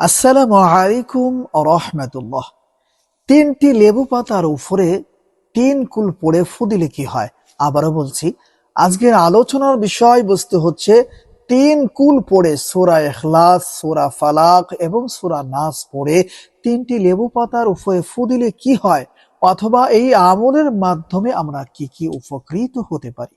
আসসালামু আলাইকুম রহমতুল্লাহ। তিনটি লেবু পাতার উপরে তিন কুল পড়ে ফুদিলে কি হয়? আবারও বলছি, আজকের আলোচনার বিষয়বস্তু হচ্ছে তিন কুল পড়ে সোরা এখলাস সোরা ফালাক এবং সোরা নাস পড়ে তিনটি লেবু পাতার উপরে ফুদিলে কি হয়? অথবা এই আমলের মাধ্যমে আমরা কি কি উপকৃত হতে পারি?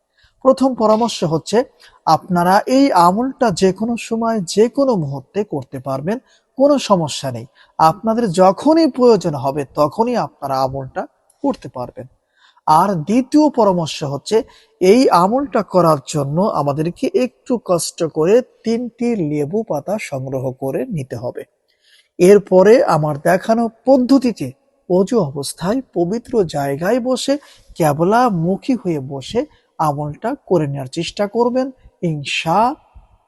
প্রথম পরামর্শ হচ্ছে, আপনারা এই আমলটা যে কোনো সময় যে কোনো মুহূর্তে করতে পারবেন, কোনো সমস্যা নেই। আপনাদের যখনই প্রয়োজন হবে, তখনই আপনারা আমলটা করতে পারবেন। আর দ্বিতীয় পরামর্শ হচ্ছে, এই আমলটা করার জন্য আমাদেরকে একটু কষ্ট করে তিনটি লেবু পাতা সংগ্রহ করে নিতে হবে। এরপরে আমার দেখানো পদ্ধতিতে অজু অবস্থায় পবিত্র জায়গায় বসে, ক্যাবলা মুখী হয়ে বসে আমলটা করে নেওয়ার চেষ্টা করবেন, ইনশা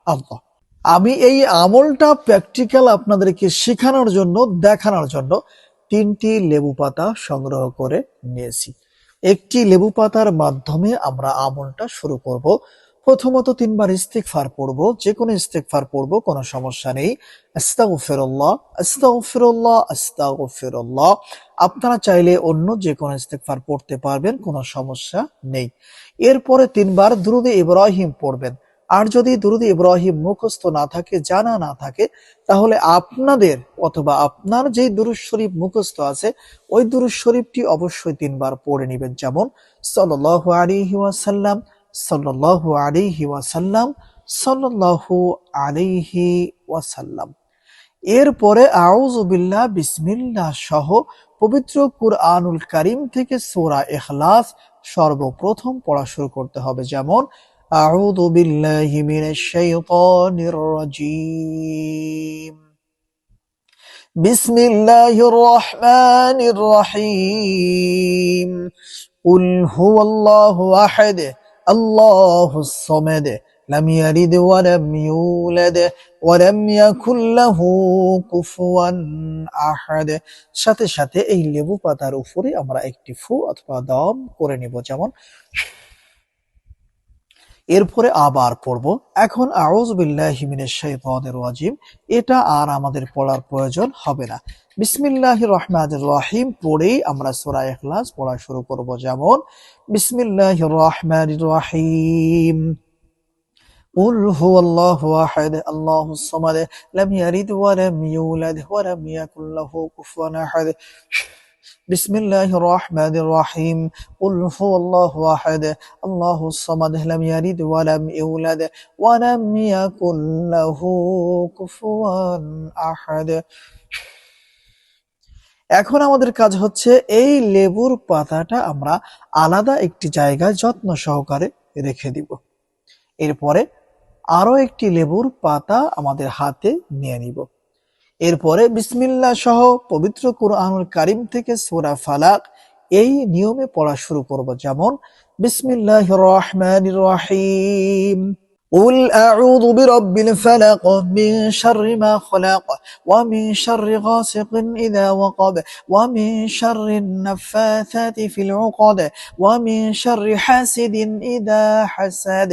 আল্লাহ। আমি এই আমলটা প্র্যাকটিক্যাল আপনাদেরকে শেখানোর জন্য, দেখানোর জন্য তিনটি লেবু পাতা সংগ্রহ করে নিয়েছি। একটি লেবু পাতার মাধ্যমে আমরা আমলটা শুরু করব। প্রথমত তিনবার ইস্তেকফার পড়ব যে কোনো ইস্তেকফার পড়ব, কোনো সমস্যা নেই। আস্তাগফিরুল্লাহ আস্তাগফিরুল্লাহ আস্তাগফিরুল্লাহ। আপনারা চাইলে অন্য যে কোনো ইস্তেকফার পড়তে পারবেন, কোনো সমস্যা নেই। এরপরে তিনবার দুরুদে ইব্রাহিম পড়বেন। আর যদি দুরুদে ইব্রাহিম মুখস্থ না থাকে, জানা না থাকে, তাহলে আপনাদের অথবা আপনার যেই দুরুদ শরীফ মুখস্থ আছে, ওই দুরুদ শরীফটি অবশ্যই তিনবার পড়ে নেবেন। যেমন সাল্লাল্লাহু আলাইহি ওয়াসাল্লাম সাল্লাল্লাহু আলাইহি ওয়াসাল্লাম সাল্লাল্লাহু আলাইহি ওয়াসাল্লাম এরপরে আউযু বিল্লাহ বিসমিল্লাহ সহ পবিত্র কুরআনুল কারীম থেকে সূরা ইখলাস সর্বপ্রথম পড়া শুরু করতে হবে যেমন আউযু বিল্লাহি মিনাশ শাইতানির রাজীম বিসমিল্লাহির রহমানির রহিম قل هو الله أحد আল্লাহুস সামাদ, লাম ইয়ালিদ ওয়া লাম ইউলাদ, ওয়া লাম ইয়াকুল লাহু কুফুয়ান সাথে সাথে এই লেবু পাতার উপরে আমরা একটি ফু অথবা দম করে নিব, যেমন এরপরে আবার পড়ব এখন আউজ বিল্লাহি মিনাশ শাইতানির রাজিম এটা আর আমাদের পড়ার প্রয়োজন হবে না বিসমিল্লাহির রহমানির রহিম পড়েই আমরা সূরা ইখলাস পড়া শুরু করব যেমন বিসমিল্লাহির রহমানির রহিম قل هو الله أحد الله الصمد لم يلد ولم يولد ولم يكن له كفوا أحد بسم الله الرحمن الرحيم قل هو الله أحد الله الصمد لم يلد ولم يولد ولم يكن له كفوا أحد এখন আমাদের কাজ হচ্ছে এই লেবুর পাতাটা আমরা আলাদা একটি জায়গায় যত্ন সহকারে রেখে দিব এরপরে আরো একটি লেবুর পাতা আমাদের হাতে নিয়ে নিব এরপরে বিসমিল্লাহ সহ পবিত্র কুরআনুল কারিম থেকে সূরা ফালাক এই নিয়মে পড়া শুরু করব যেমন বিসমিল্লাহির রহমানির রহিম قل أعوذ برب الفلق من شر ما خلق ومن شر غاسق إذا وقب ومن شر النفاثات في العقد ومن شر حاسد إذا حسد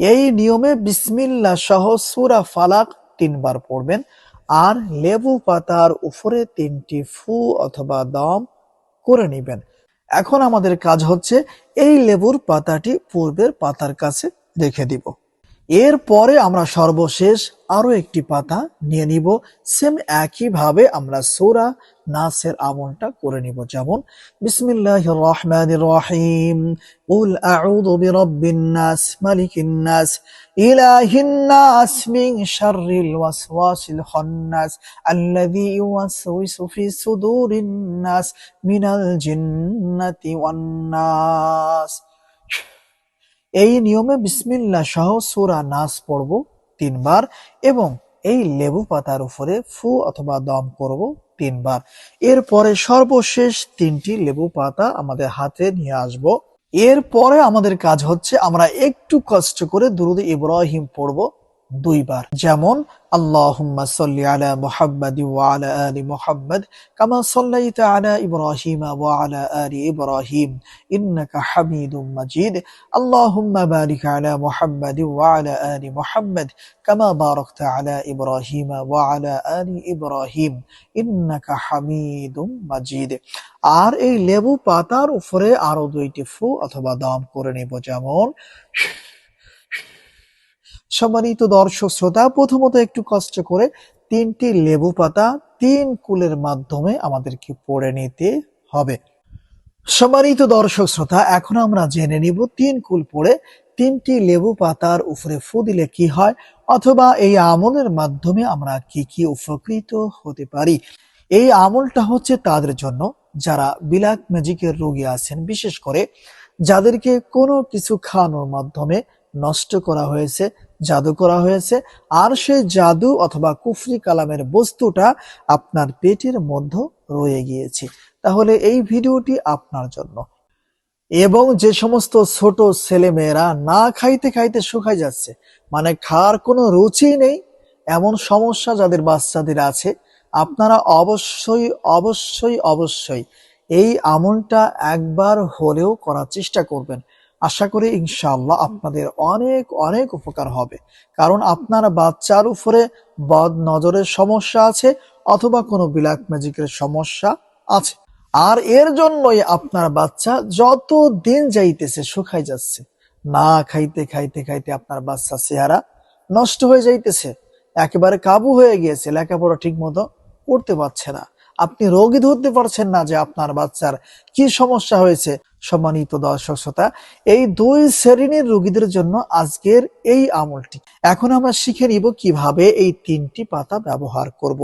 এই নিয়মে বিসমিল্লা সহ সুরা ফালাক তিনবার পড়বেন। আর লেবু পাতার উপরে তিনটি ফু অথবা দম করে নেবেন। এখন আমাদের কাজ হচ্ছে এই লেবুর পাতাটি পূর্বের পাতার কাছে রেখে দিব। এরপরে আমরা সর্বশেষ আরও একটি পাতা নিয়ে নিব। সেম একই ভাবে আমরা সূরা নাসের আমলটা করে নিব। যেমন বিসমিল্লাহ রহমান রহিম উল আউযু বিরাব্বিন নাস মালিকিন নাস ইলাহিন নাস মিন শাররিল ওয়াসওয়াসিল খান্নাস, আল্লাযী ইউওয়াসউসু ফি সুদুরিন নাস মিনাল জিন্নাতি ওয়ান নাস এই নিয়মে বিসমিল্লাহ সহ সূরা নাস পড়ব তিনবার এবং এই লেবু পাতার উপরে ফু অথবা দম করব তিনবার। এরপরে সর্বশেষ তিনটি লেবু পাতা আমাদের হাতে নিয়ে আসব। এরপরে আমাদের কাজ হচ্ছে আমরা একটু কষ্ট করে দুরুদ ইব্রাহিম পড়ব। দুইবার। যেমন, আল্লাহুম্মা সাল্লি আলা মুহাম্মাদ ওয়া আলা আলি মুহাম্মাদ হামিদুম মাজিদ। আল্লাহুম্মা বারিক আলি মুহাম্মাদ কামা বারাকতা আলা ইব্রাহিম ওয়া আলা আলি ইব্রাহিম। ইন্নাকা হামিদুম মাজিদ। আর এই লেবু পাতার উপরে আরও দুইটি ফু অথবা দাম করে নেব। যেমন সম্মানিত দর্শক শ্রোতা, প্রথমত একটু কষ্ট করে তিনটি লেবু পাতা তিন কুলের মাধ্যমে আমাদেরকে পড়ে নিতে হবে। সম্মানিত দর্শক শ্রোতা, এখন আমরা জেনে নিব তিন কুল পড়ে তিনটি লেবু পাতার উপরে ফু দিলে কি হয় অথবা এই আমলের মাধ্যমে আমরা কি কি উপকৃত হতে পারি। এই আমলটা হচ্ছে তাদের জন্য, যারা বিলাক ম্যাজিকের রোগী আছেন, বিশেষ করে যাদেরকে কোনো কিছু খাওয়ানোর মাধ্যমে নষ্ট করা হয়েছে, জাদু করা হয়েছে, আর সেই জাদু অথবা কুফরি কালামের বস্তুটা আপনার পেটের মধ্যে রয়ে গিয়েছে। তাহলে এই ভিডিওটি আপনার জন্য। এবং যে সমস্ত ছোট ছেলে মেয়েরা না খাইতে খাইতে শুকাই যাচ্ছে মানে খাওয়ার কোনো রুচি নেই, এমন সমস্যা যাদের বাচ্চাদের আছে, আপনারা অবশ্যই অবশ্যই অবশ্যই এই আমলটা একবার হলেও করার চেষ্টা করবেন। আশা করি ইনশাআল্লাহ আপনাদের অনেক অনেক উপকার হবে। কারণ আপনার বাচ্চার উপরে বদ নজরের সমস্যা আছে অথবা কোনো বিলাক ম্যাজিকের সমস্যা আছে। আর এর জন্যই আপনার বাচ্চা যত দিন যাইতেছে শুকাই যাচ্ছে, না খাইতে খাইতে খাইতে আপনার বাচ্চা চেহারা নষ্ট হয়ে যাইতেছে। একেবারে কাবু হয়ে গিয়েছে, লেখাপড়া ঠিক মতো করতে পারছে না। আপনি রোগী ধরতে পারছেন না যে আপনার বাচ্চার কি সমস্যা হয়েছে সম্মানিত দর্শক শ্রোতা, এই দুই শ্রেণির রোগীদের জন্য আজকের এই আমলটি এখন আমরা শিখে নিব কীভাবে এই তিনটি পাতা ব্যবহার করব।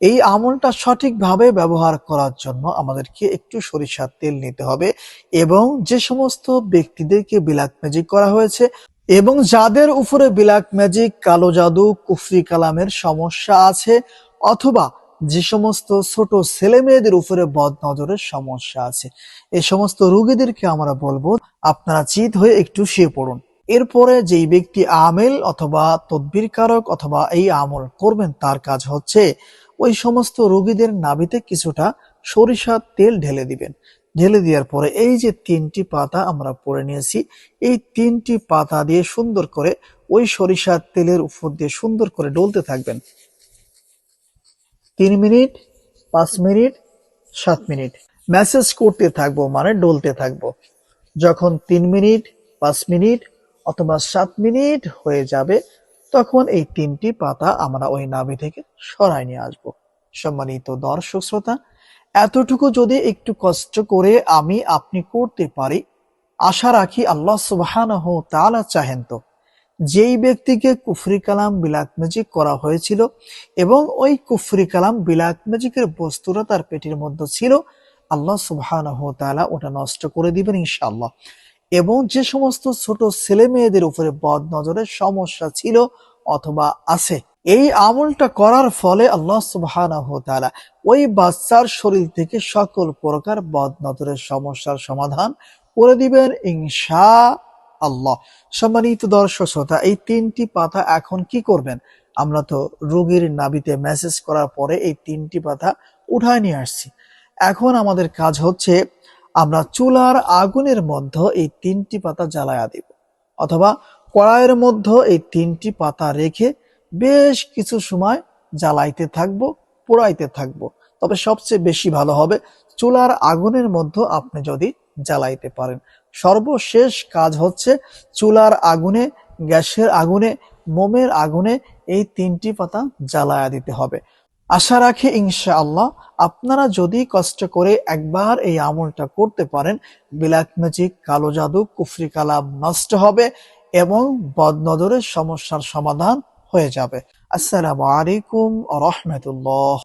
এই আমলটা সঠিকভাবে ব্যবহার করার জন্য আমাদেরকে একটু সরিষার তেল নিতে হবে এবং যে সমস্ত ব্যক্তিদেরকে বিলাক ম্যাজিক করা হয়েছে এবং যাদের উপরে বিলাক ম্যাজিক কালো জাদু, কুফরি কালামের সমস্যা আছে অথবা যে সমস্ত ছোট ছেলে মেয়েদের উপরে বদ নজরের সমস্যা আছে এই সমস্ত রোগীদেরকে আমরা বলব, আপনারা চিত হয়ে একটু শুয়ে পড়ুন। এরপরে যেই ব্যক্তি আমেল অথবা তদ্বির কারক অথবা এই আমল করবেন, তার কাজ হচ্ছে ওই সমস্ত রোগীদের নাভিতে কিছুটা সরিষার তেল ঢেলে দিবেন। ঢেলে দেওয়ার পরে এই যে তিনটি পাতা আমরা পরে নিয়েছি, এই তিনটি পাতা দিয়ে সুন্দর করে ওই সরিষার তেলের উপর দিয়ে সুন্দর করে ডলতে থাকবেন। তিন মিনিট, পাঁচ মিনিট, সাত মিনিট। মেসেজ করতে থাকব মানে ডলতে থাকব। যখন তিন মিনিট, পাঁচ মিনিট অথবা সাত মিনিট হয়ে যাবে, তখন এই তিনটি পাতা আমরা ওই নাভি থেকে সরাই নিয়ে আসব। সম্মানিত দর্শক শ্রোতা, এতটুকু যদি একটু কষ্ট করে আমি আপনি করতে পারি, আশা রাখি আল্লাহ তাআলা চাহেন তো। যেই ব্যক্তিকে কুফরি কালাম বিলাক ম্যাজিক করা হয়েছিল এবং ওই কুফরি কালাম বিলাক ম্যাজিকের বস্তুটা তার পেটের মধ্যে ছিল, আল্লাহ তাআলা ওটা নষ্ট করে দিবেন ইনশাআল্লাহ। এবং যে সমস্ত ছোট ছেলে মেয়েদের উপরে বদ নজরের সমস্যা ছিল অথবা আছে, এই আমলটা করার ফলে আল্লাহ তাআলা ওই বাচ্চার শরীর থেকে সকল প্রকার বদ নজরের সমস্যার সমাধান করে দিবেন ইনশা আল্লাহ। সম্মানিত দর্শক শ্রোতা, এই তিনটি পাতা এখন কি করবেন? আমরা তো রোগীর নাবিতে মেসেজ করার পরে এই তিনটি পাতা উঠায় নিয়ে আসছি। এখন আমাদের কাজ হচ্ছে, আমরা চুলার আগুনের মধ্যে এই তিনটি পাতা জ্বালায়া দিব। অথবা কড়াইয়ের মধ্যে এই তিনটি পাতা রেখে বেশ কিছু সময় জ্বালাইতে থাকব, পোড়াইতে থাকব। তবে সবচেয়ে বেশি ভালো হবে, চুলার আগুনের মধ্যে আপনি যদি জ্বালাইতে পারেন। সর্বশেষ কাজ হচ্ছে চুলার আগুনে, গ্যাসের আগুনে, মোমের আগুনে এই তিনটি পাতা জ্বালায়া দিতে হবে। আশা রাখি ইনশাআল্লাহ আপনারা যদি কষ্ট করে একবার এই আমলটা করতে পারেন বিলাক ম্যাজিক, কালো জাদু, কুফরি কালাম নষ্ট হবে এবং বদনজরের সমস্যার সমাধান হয়ে যাবে। আসসালামু আলাইকুম রহমতুল্লাহ।